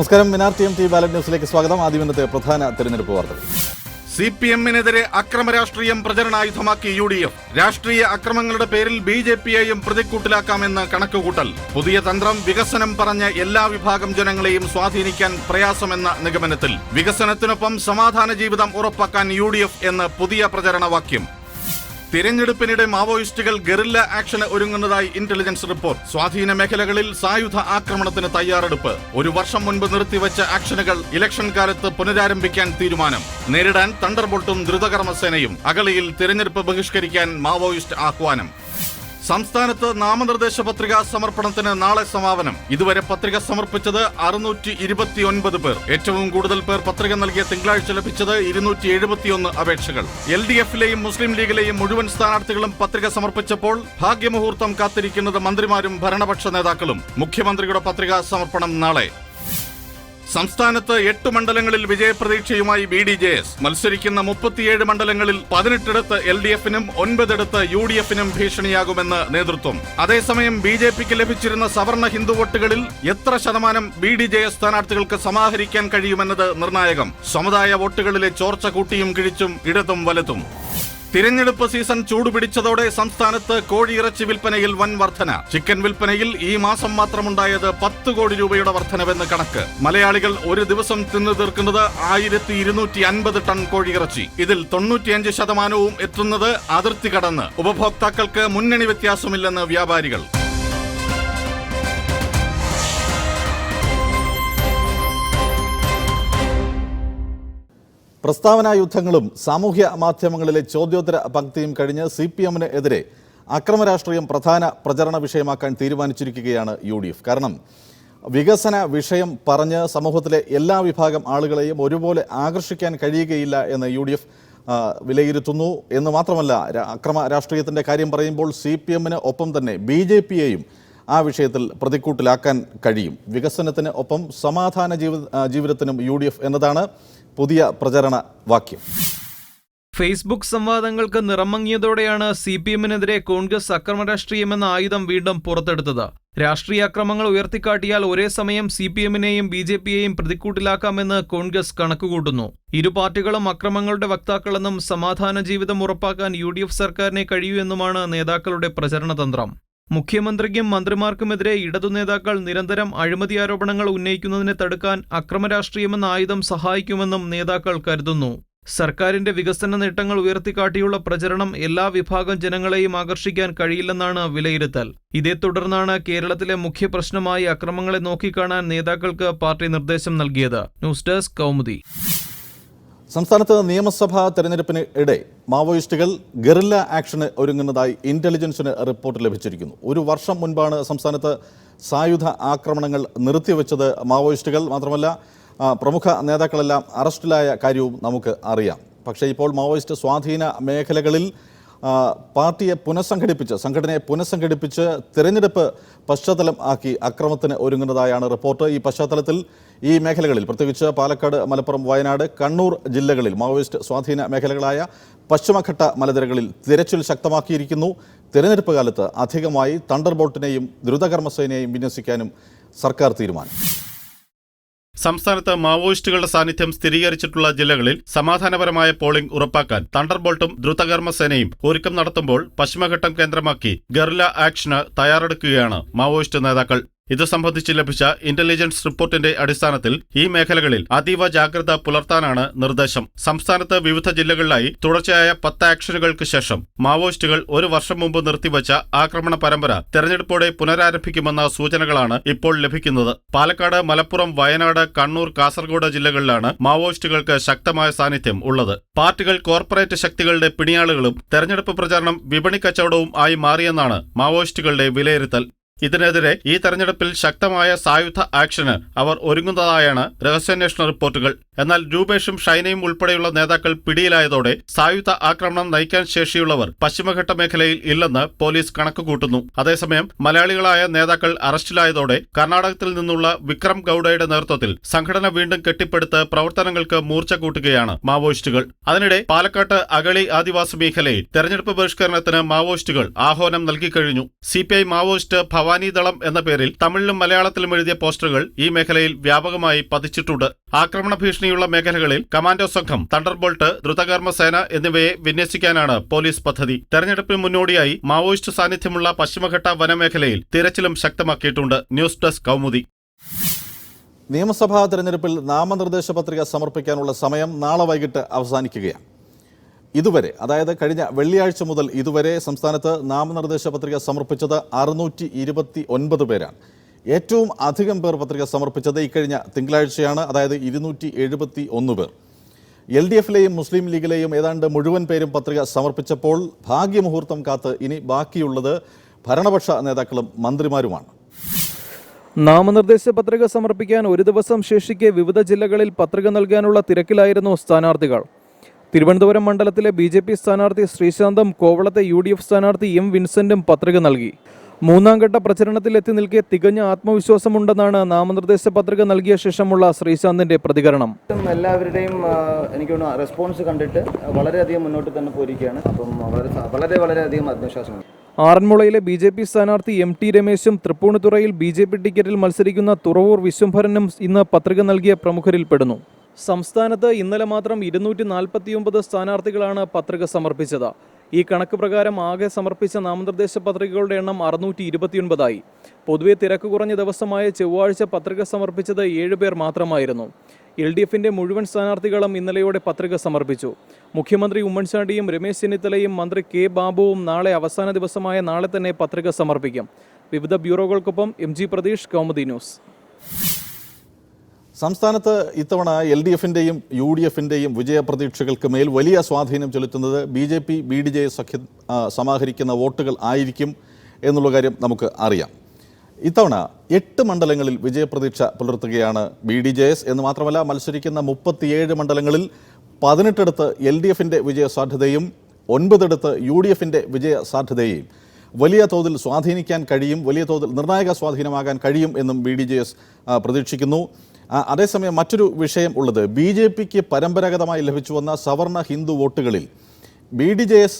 നമസ്കാരം. മിനാർ T M T ballot ന്യൂസിലേക്ക് സ്വാഗതം. ആദ്യം ഇന്നത്തെ പ്രധാന തെരഞ്ഞെടുപ്പ് വാർത്തകൾ സി പി എമ്മിനെതിരെ അക്രമ രാഷ്ട്രീയം പ്രചരണായുധമാക്കി യു ഡി എഫ് രാഷ്ട്രീയ അക്രമങ്ങളുടെ പേരിൽ ബി ജെ പിയെയും പ്രതിക്കൂട്ടിലാക്കാമെന്ന് കണക്കുകൂട്ടൽ. പുതിയ തന്ത്രം വികസനം പറഞ്ഞ എല്ലാ വിഭാഗം ജനങ്ങളെയും സ്വാധീനിക്കാൻ പ്രയാസമെന്ന നിഗമനത്തിൽ. വികസനത്തിനൊപ്പം സമാധാന ജീവിതം ഉറപ്പാക്കാൻ യു ഡി എഫ് എന്ന് പുതിയ പ്രചരണവാക്യം. തിരഞ്ഞെടുപ്പിനിടെ മാവോയിസ്റ്റുകൾ ഗറില്ല ആക്ഷന് ഒരുങ്ങുന്നതായി ഇന്റലിജൻസ് റിപ്പോർട്ട്. സ്വാധീന മേഖലകളിൽ സായുധ ആക്രമണത്തിന് തയ്യാറെടുപ്പ്. ഒരു വർഷം മുൻപ് നിർത്തിവച്ച ആക്ഷനുകൾ ഇലക്ഷൻ കാലത്ത് പുനരാരംഭിക്കാൻ തീരുമാനം. നേരിടാൻ തണ്ടർബോൾട്ടും ദ്രുതകർമ്മസേനയും അഗളിയിൽ തിരഞ്ഞെടുപ്പ് ബഹിഷ്കരിക്കാൻ മാവോയിസ്റ്റ് ആഹ്വാനം. സംസ്ഥാനത്ത് നാമനിർദ്ദേശ പത്രിക സമർപ്പണത്തിന് നാളെ സമാപനം. ഇതുവരെ പത്രിക സമർപ്പിച്ചത് അറുന്നൂറ്റി ഇരുപത്തിയൊൻപത് പേർ. ഏറ്റവും കൂടുതൽ പേർ പത്രിക നൽകിയ തിങ്കളാഴ്ച ലഭിച്ചത് ഇരുന്നൂറ്റി എഴുപത്തിയൊന്ന് അപേക്ഷകൾ. എൽ ഡി എഫിലെയും മുസ്ലിം ലീഗിലെയും മുഴുവൻ സ്ഥാനാർത്ഥികളും പത്രിക സമർപ്പിച്ചപ്പോൾ ഭാഗ്യമുഹൂർത്തം കാത്തിരിക്കുന്നത് മന്ത്രിമാരും ഭരണപക്ഷ നേതാക്കളും. മുഖ്യമന്ത്രിയുടെ പത്രികാ സമർപ്പണം നാളെ. സംസ്ഥാനത്ത് എട്ട് മണ്ഡലങ്ങളിൽ വിജയപ്രതീക്ഷയുമായി ബി ഡി ജെ എസ്. മത്സരിക്കുന്ന മുപ്പത്തിയേഴ് മണ്ഡലങ്ങളിൽ പതിനെട്ടിടത്ത് എൽ ഡി എഫിനും ഒൻപതിടത്ത് യു ഡി എഫിനും ഭീഷണിയാകുമെന്ന് നേതൃത്വം. അതേസമയം ബി ജെ പിക്ക് ലഭിച്ചിരുന്ന സവർണ ഹിന്ദു വോട്ടുകളിൽ എത്ര ശതമാനം ബി ഡി ജെ എസ് സ്ഥാനാർത്ഥികൾക്ക് സമാഹരിക്കാൻ കഴിയുമെന്നത് നിർണായകം. സമുദായ വോട്ടുകളിലെ ചോർച്ച കൂട്ടിയും കിഴിച്ചും ഇടതും വലതും. തിരഞ്ഞെടുപ്പ് സീസൺ ചൂടുപിടിച്ചതോടെ സംസ്ഥാനത്ത് കോഴിയിറച്ചി വിൽപ്പനയിൽ വൻ വർധന. ചിക്കൻ വിൽപ്പനയിൽ ഈ മാസം മാത്രമുണ്ടായത് പത്ത് കോടി രൂപയുടെ വർധനവെന്ന് കണക്ക്. മലയാളികൾ ഒരു ദിവസം തിന്നു തീർക്കുന്നത് ആയിരത്തി ഇരുന്നൂറ്റി അൻപത് ടൺ കോഴിയിറച്ചി. ഇതിൽ തൊണ്ണൂറ്റിയഞ്ച് ശതമാനവും എത്തുന്നത് അതിർത്തി കടന്ന്. ഉപഭോക്താക്കൾക്ക് മുന്നണി വ്യത്യാസമില്ലെന്ന് വ്യാപാരികൾ. പ്രസ്താവനാ യുദ്ധങ്ങളും സാമൂഹ്യ മാധ്യമങ്ങളിലെ ചോദ്യോത്തര പങ്ക്തിയും കഴിഞ്ഞ് സി പി എമ്മിന് എതിരെ അക്രമ രാഷ്ട്രീയം പ്രധാന പ്രചരണ വിഷയമാക്കാൻ തീരുമാനിച്ചിരിക്കുകയാണ് യു ഡി എഫ് കാരണം വികസന വിഷയം പറഞ്ഞ് സമൂഹത്തിലെ എല്ലാ വിഭാഗം ആളുകളെയും ഒരുപോലെ ആകർഷിക്കാൻ കഴിയുകയില്ല എന്ന് യു ഡി എഫ് വിലയിരുത്തുന്നു. എന്ന് മാത്രമല്ല അക്രമ രാഷ്ട്രീയത്തിന്റെ കാര്യം പറയുമ്പോൾ സി പി എമ്മിന് ഒപ്പം തന്നെ ബി ജെ പിയെയും ആ വിഷയത്തിൽ പ്രതിക്കൂട്ടിലാക്കാൻ കഴിയും. വികസനത്തിന് ഒപ്പം സമാധാന ജീവിത ജീവിതത്തിനും യു ഡി എഫ് എന്നതാണ്. പുതിയ പ്രചരണ വാക്യം. ഫേസ്ബുക്ക് സംവാദങ്ങൾക്ക് നിറമങ്ങിയതോടെയാണ് സി പി എമ്മിനെതിരെ കോൺഗ്രസ് അക്രമ രാഷ്ട്രീയമെന്ന ആയുധം വീണ്ടും പുറത്തെടുത്തത്. രാഷ്ട്രീയ അക്രമങ്ങൾ ഉയർത്തിക്കാട്ടിയാൽ ഒരേ സമയം സി പി എമ്മിനെയും ബി ജെ പിയെയും പ്രതിക്കൂട്ടിലാക്കാമെന്ന് കോൺഗ്രസ് കണക്കുകൂട്ടുന്നു. ഇരു പാർട്ടികളും അക്രമങ്ങളുടെ വക്താക്കളെന്നും സമാധാന ജീവിതം ഉറപ്പാക്കാൻ യു ഡി എഫ് സർക്കാരിനെ കഴിയൂ എന്നുമാണ് നേതാക്കളുടെ പ്രചരണ തന്ത്രം. മുഖ്യമന്ത്രിക്കും മന്ത്രിമാർക്കുമെതിരെ ഇടതു നേതാക്കൾ നിരന്തരം അഴിമതി ആരോപണങ്ങൾ ഉന്നയിക്കുന്നതിനെ തടുക്കാൻ അക്രമരാഷ്ട്രീയമെന്ന ആയുധം സഹായിക്കുമെന്നും നേതാക്കൾ കരുതുന്നു. സർക്കാരിന്റെ വികസന നേട്ടങ്ങൾ ഉയർത്തിക്കാട്ടിയുള്ള പ്രചരണം എല്ലാ വിഭാഗം ജനങ്ങളെയും ആകർഷിക്കാൻ കഴിയില്ലെന്നാണ് വിലയിരുത്തൽ. ഇതേ തുടർന്നാണ് കേരളത്തിലെ മുഖ്യ പ്രശ്നമായി അക്രമങ്ങളെ നോക്കിക്കാണാൻ നേതാക്കൾക്ക് പാർട്ടി നിർദ്ദേശം നൽകിയത്. News desk Kaumudi. സംസ്ഥാനത്ത് നിയമസഭാ തെരഞ്ഞെടുപ്പിന് ഇടെ മാവോയിസ്റ്റുകൾ ഗറില്ല ആക്ഷന് ഒരുങ്ങുന്നതായി ഇന്റലിജൻസിന് റിപ്പോർട്ട് ലഭിച്ചിരിക്കുന്നു. ഒരു വർഷം മുൻപാണ് സംസ്ഥാനത്ത് സായുധ ആക്രമണങ്ങൾ നിർത്തിവെച്ചത് മാവോയിസ്റ്റുകൾ. മാത്രമല്ല പ്രമുഖ നേതാക്കളെല്ലാം അറസ്റ്റിലായ കാര്യവും നമുക്ക് അറിയാം. പക്ഷേ ഇപ്പോൾ മാവോയിസ്റ്റ് സ്വാധീന മേഖലകളിൽ പാർട്ടിയെ പുനഃസംഘടിപ്പിച്ച് സംഘടനയെ പുനഃസംഘടിപ്പിച്ച് തിരഞ്ഞെടുപ്പ് പശ്ചാത്തലം ആക്കി അക്രമത്തിന് ഒരുങ്ങുന്നതായാണ് റിപ്പോർട്ട്. ഈ പശ്ചാത്തലത്തിൽ ഈ മേഖലകളിൽ പ്രത്യേകിച്ച് പാലക്കാട് മലപ്പുറം വയനാട് കണ്ണൂർ ജില്ലകളിൽ മാവോയിസ്റ്റ് സ്വാധീന മേഖലകളായ പശ്ചിമഘട്ട മലനിരകളിൽ തിരച്ചിൽ ശക്തമാക്കിയിരിക്കുന്നു. തിരഞ്ഞെടുപ്പ് കാലത്ത് അധികമായി തണ്ടർ ബോട്ടിനെയും ദ്രുതകർമ്മസേനയെയും വിന്യസിക്കാനും സർക്കാർ തീരുമാനം. സംസ്ഥാനത്ത് മാവോയിസ്റ്റുകളുടെ സാന്നിധ്യം സ്ഥിരീകരിച്ചിട്ടുള്ള ജില്ലകളിൽ സമാധാനപരമായ പോളിംഗ് ഉറപ്പാക്കാൻ തണ്ടർബോൾട്ടും ദ്രുതകർമ്മ സേനയും ഒരുക്കം നടത്തുമ്പോൾ പശ്ചിമഘട്ടം കേന്ദ്രമാക്കി ഗർല ആക്ഷന് തയ്യാറെടുക്കുകയാണ് മാവോയിസ്റ്റ് നേതാക്കൾ. ഇത് സംബന്ധിച്ച് ലഭിച്ച ഇന്റലിജൻസ് റിപ്പോർട്ടിന്റെ അടിസ്ഥാനത്തിൽ ഈ മേഖലകളിൽ അതീവ ജാഗ്രത പുലർത്താനാണ് നിർദ്ദേശം. സംസ്ഥാനത്ത് വിവിധ ജില്ലകളിലായി തുടർച്ചയായ പത്ത് ആക്ഷനുകൾക്ക് ശേഷം മാവോയിസ്റ്റുകൾ ഒരു വർഷം മുമ്പ് നിർത്തിവച്ച ആക്രമണ പരമ്പര തെരഞ്ഞെടുപ്പോടെ പുനരാരംഭിക്കുമെന്ന സൂചനകളാണ് ഇപ്പോൾ ലഭിക്കുന്നത്. പാലക്കാട് മലപ്പുറം വയനാട് കണ്ണൂർ കാസർഗോഡ് ജില്ലകളിലാണ് മാവോയിസ്റ്റുകൾക്ക് ശക്തമായ സാന്നിധ്യം ഉള്ളത്. പാർട്ടികൾ കോർപ്പറേറ്റ് ശക്തികളുടെ പിണിയാളുകളും തെരഞ്ഞെടുപ്പ് പ്രചാരണം വിപണി കച്ചവടവും ആയി മാറിയെന്നാണ് മാവോയിസ്റ്റുകളുടെ വിലയിരുത്തൽ. ഇതിനെതിരെ ഈ തെരഞ്ഞെടുപ്പിൽ ശക്തമായ സായുധ ആക്ഷന് അവർ ഒരുങ്ങുന്നതായാണ് രഹസ്യാന്വേഷണ റിപ്പോർട്ടുകൾ. എന്നാൽ രൂപേഷും ഷൈനയും ഉൾപ്പെടെയുള്ള നേതാക്കൾ പിടിയിലായതോടെ സായുധ ആക്രമണം നയിക്കാൻ ശേഷിയുള്ളവർ പശ്ചിമഘട്ട മേഖലയിൽ ഇല്ലെന്ന് പോലീസ് കണക്കുകൂട്ടുന്നു. അതേസമയം മലയാളികളായ നേതാക്കൾ അറസ്റ്റിലായതോടെ കർണാടകത്തിൽ നിന്നുള്ള വിക്രം ഗൌഡയുടെ നേതൃത്വത്തിൽ സംഘടന വീണ്ടും കെട്ടിപ്പടുത്ത് പ്രവർത്തനങ്ങൾക്ക് മൂർച്ച കൂട്ടുകയാണ് മാവോയിസ്റ്റുകൾ. അതിനിടെ പാലക്കാട്ട് അഗളി ആദിവാസി മേഖലയിൽ തെരഞ്ഞെടുപ്പ് ബഹിഷ്കരണത്തിന് മാവോയിസ്റ്റുകൾ ആഹ്വാനം നൽകിക്കഴിഞ്ഞു C P I Maoist Bhavani ദളം എന്ന പേരിൽ തമിഴിലും മലയാളത്തിലും എഴുതിയ പോസ്റ്ററുകൾ ഈ മേഖലയിൽ വ്യാപകമായി പതിച്ചിട്ടുണ്ട്. ആക്രമണ ഭീഷണിയുള്ള മേഖലകളിൽ കമാൻഡോ സംഘം തണ്ടർബോൾട്ട് ദ്രുതകർമ്മ സേന എന്നിവയെ വിന്യസിക്കാനാണ് പോലീസ് പദ്ധതി. തെരഞ്ഞെടുപ്പിന് മുന്നോടിയായി മാവോയിസ്റ്റ് സാന്നിധ്യമുള്ള പശ്ചിമഘട്ട വനമേഖലയിൽ തിരച്ചിലും ശക്തമാക്കിയിട്ടുണ്ട്. News desk Kaumudi. നിയമസഭാ തെരഞ്ഞെടുപ്പിൽ നാമനിർദ്ദേശ പത്രിക സമർപ്പിക്കാനുള്ള സമയം നാളെ വൈകിട്ട് അവസാനിക്കുകയാണ്. ഇതുവരെ അതായത് കഴിഞ്ഞ വെള്ളിയാഴ്ച മുതൽ ഇതുവരെ സംസ്ഥാനത്ത് നാമനിർദ്ദേശ പത്രിക സമർപ്പിച്ചത് അറുന്നൂറ്റി പേരാണ്. ഏറ്റവും അധികം പേർ പത്രിക സമർപ്പിച്ചത് ഇക്കഴിഞ്ഞ തിങ്കളാഴ്ചയാണ് അതായത് ഇരുന്നൂറ്റി എഴുപത്തി ഒന്ന് പേർ. എൽ ഡി എഫിലെയും മുസ്ലിം ലീഗിലെയും ഏതാണ്ട് മുഴുവൻ പേരും പത്രിക സമർപ്പിച്ചപ്പോൾ ഭാഗ്യമുഹൂർത്തം കാത്ത് ഇനി ബാക്കിയുള്ളത് ഭരണപക്ഷ നേതാക്കളും മന്ത്രിമാരുമാണ്. നാമനിർദ്ദേശ പത്രിക സമർപ്പിക്കാൻ ഒരു ദിവസം ശേഷിക്കെ വിവിധ ജില്ലകളിൽ പത്രിക നൽകാനുള്ള തിരക്കിലായിരുന്നു സ്ഥാനാർത്ഥികൾ. തിരുവനന്തപുരം മണ്ഡലത്തിലെ ബി ജെ പി സ്ഥാനാർത്ഥി ശ്രീശാന്തും കോവളത്തെ യു ഡി എഫ് സ്ഥാനാർത്ഥി എം വിൻസെന്റും പത്രിക നൽകി. മൂന്നാം ഘട്ട പ്രചരണത്തിൽ എത്തി നിൽക്കെ തികഞ്ഞ ആത്മവിശ്വാസമുണ്ടെന്നാണ് നാമനിർദ്ദേശ പത്രിക നൽകിയ ശേഷമുള്ള ശ്രീശാന്തിന്റെ പ്രതികരണം. എല്ലാവരുടെയും എനിക്ക് തോന്നുന്നു റെസ്പോൺസ് കണ്ടിട്ട് വളരെയധികം മുന്നോട്ട് തന്നെ പോയിരിക്കുകയാണ്. അപ്പം വളരെ വളരെ വളരെയധികം ആത്മവിശ്വാസമുണ്ട്. ആറന്മുളയിലെ ബി ജെ പി സ്ഥാനാർത്ഥി എം ടി രമേശും തൃപ്പൂണിത്തുറയിൽ ബി ജെ പി ടിക്കറ്റിൽ മത്സരിക്കുന്ന തുറവൂർ വിശ്വംഭരനും ഇന്ന് പത്രിക നൽകിയ പ്രമുഖരിൽപ്പെടുന്നു. സംസ്ഥാനത്ത് ഇന്നലെ മാത്രം ഇരുന്നൂറ്റി നാൽപ്പത്തിയൊമ്പത് സ്ഥാനാർത്ഥികളാണ് പത്രിക സമർപ്പിച്ചത്. ഈ കണക്ക് പ്രകാരം ആകെ സമർപ്പിച്ച നാമനിർദ്ദേശ പത്രികകളുടെ എണ്ണം അറുന്നൂറ്റി ഇരുപത്തിയൊൻപതായി പൊതുവെ തിരക്ക് കുറഞ്ഞ ദിവസമായ ചൊവ്വാഴ്ച പത്രിക സമർപ്പിച്ചത് ഏഴുപേർ മാത്രമായിരുന്നു. എൽ ഡി എഫിന്റെ മുഴുവൻ സ്ഥാനാർത്ഥികളും ഇന്നലെയോടെ പത്രിക സമർപ്പിച്ചു. മുഖ്യമന്ത്രി ഉമ്മൻചാണ്ടിയും രമേശ് ചെന്നിത്തലയും മന്ത്രി കെ ബാബുവും നാളെ അവസാന ദിവസമായ നാളെ തന്നെ പത്രിക സമർപ്പിക്കും. വിവിധ ബ്യൂറോകൾക്കൊപ്പം M G Pratheesh Kaumudi news. സംസ്ഥാനത്ത് ഇത്തവണ എൽ ഡി എഫിന്റെയും യു ഡി എഫിന്റെയും വിജയപ്രതീക്ഷകൾക്ക് മേൽ വലിയ സ്വാധീനം ചെലുത്തുന്നത് B J P B D J സഖ്യം സമാഹരിക്കുന്ന വോട്ടുകൾ ആയിരിക്കും എന്നുള്ള കാര്യം നമുക്ക് അറിയാം. ഇത്തവണ എട്ട് മണ്ഡലങ്ങളിൽ വിജയപ്രതീക്ഷ പുലർത്തുകയാണ് ബി ഡി ജെ എസ് എന്ന് മാത്രമല്ല മത്സരിക്കുന്ന മുപ്പത്തിയേഴ് മണ്ഡലങ്ങളിൽ പതിനെട്ടിടത്ത് എൽ ഡി എഫിന്റെ വിജയസാധ്യതയും ഒൻപതിടത്ത് യു ഡി എഫിന്റെ വിജയസാധ്യതയെയും വലിയ തോതിൽ സ്വാധീനിക്കാൻ കഴിയും വലിയ തോതിൽ നിർണായക സ്വാധീനമാകാൻ കഴിയും എന്നും ബി ഡി ജെ എസ് പ്രതീക്ഷിക്കുന്നു. അതേസമയം മറ്റൊരു വിഷയം ഉള്ളത്. ബി ജെ പിക്ക് പരമ്പരാഗതമായി ലഭിച്ചു വന്ന സവർണ ഹിന്ദു വോട്ടുകളിൽ ബി ഡി ജെ എസ്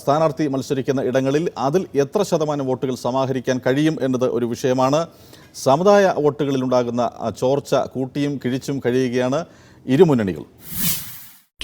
സ്ഥാനാർത്ഥി മത്സരിക്കുന്ന ഇടങ്ങളിൽ അതിൽ എത്ര ശതമാനം വോട്ടുകൾ സമാഹരിക്കാൻ കഴിയും എന്നത് ഒരു വിഷയമാണ്. സമുദായ വോട്ടുകളിലുണ്ടാകുന്ന ചോർച്ച കൂട്ടിയും കിഴിച്ചും കഴിയുകയാണ് ഇരുമുന്നണികൾ.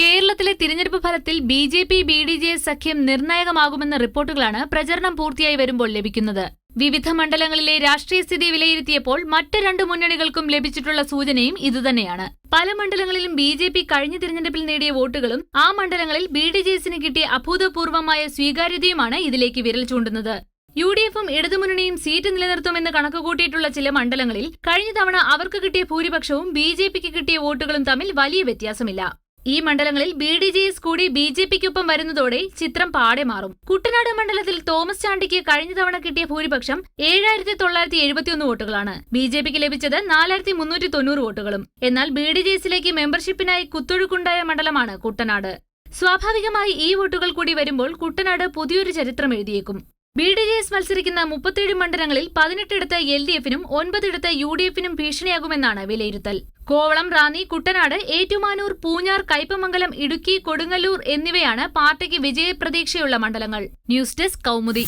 കേരളത്തിലെ തിരഞ്ഞെടുപ്പ് ഫലത്തിൽ B J P B D J S സഖ്യം നിർണായകമാകുമെന്ന റിപ്പോർട്ടുകളാണ് പ്രചരണം പൂർത്തിയായി വരുമ്പോൾ ലഭിക്കുന്നത്. വിവിധ മണ്ഡലങ്ങളിലെ രാഷ്ട്രീയ സ്ഥിതി വിലയിരുത്തിയപ്പോൾ മറ്റ് രണ്ട് മുന്നണികൾക്കും ലഭിച്ചിട്ടുള്ള സൂചനയും ഇതുതന്നെയാണ്. പല മണ്ഡലങ്ങളിലും ബി ജെ പി കഴിഞ്ഞ തിരഞ്ഞെടുപ്പിൽ നേടിയ വോട്ടുകളും ആ മണ്ഡലങ്ങളിൽ ബി ഡി ജെ എസിന് കിട്ടിയ അഭൂതപൂർവമായ സ്വീകാര്യതയുമാണ് ഇതിലേക്ക് വിരൽ ചൂണ്ടുന്നത്. യു ഡി എഫും ഇടതുമുന്നണിയും സീറ്റ് നിലനിർത്തുമെന്ന് കണക്കുകൂട്ടിയിട്ടുള്ള ചില മണ്ഡലങ്ങളിൽ കഴിഞ്ഞ തവണ അവർക്ക് കിട്ടിയ ഭൂരിപക്ഷവും ബി ജെ പിക്ക് കിട്ടിയ വോട്ടുകളും തമ്മിൽ വലിയ വ്യത്യാസമില്ല. ഈ മണ്ഡലങ്ങളിൽ ബി ഡി ജെ എസ് കൂടി ബി ജെ പിക്കൊപ്പം വരുന്നതോടെ ചിത്രം പാടെ മാറും. കുട്ടനാട് മണ്ഡലത്തിൽ തോമസ് ചാണ്ടിക്ക് കഴിഞ്ഞ തവണ കിട്ടിയ ഭൂരിപക്ഷം ഏഴായിരത്തി തൊള്ളായിരത്തി എഴുപത്തിയൊന്ന് വോട്ടുകളാണ്. ബി ജെ പിക്ക് ലഭിച്ചത് നാലായിരത്തി മുന്നൂറ്റി തൊണ്ണൂറ് വോട്ടുകളും. എന്നാൽ ബി ഡി ജെ എസിലേക്ക് മെമ്പർഷിപ്പിനായി കുത്തൊഴുക്കുണ്ടായ മണ്ഡലമാണ് കുട്ടനാട്. സ്വാഭാവികമായി ഈ വോട്ടുകൾ കൂടി വരുമ്പോൾ കുട്ടനാട് പുതിയൊരു ചരിത്രം എഴുതിയേക്കും. ബി ഡി ജെ എസ് മത്സരിക്കുന്ന മുപ്പത്തിയേഴ് മണ്ഡലങ്ങളിൽ പതിനെട്ടിടത്ത് എൽ ഡി എഫിനും ഒൻപതിടത്ത് യു ഡി എഫിനും ഭീഷണിയാകുമെന്നാണ് വിലയിരുത്തൽ. കോവളം റാന്നി കുട്ടനാട് ഏറ്റുമാനൂർ പൂഞ്ഞാർ കയ്പമംഗലം ഇടുക്കി കൊടുങ്ങല്ലൂർ എന്നിവയാണ് പാർട്ടിക്ക് വിജയപ്രതീക്ഷയുള്ള മണ്ഡലങ്ങൾ. News desk Kaumudi.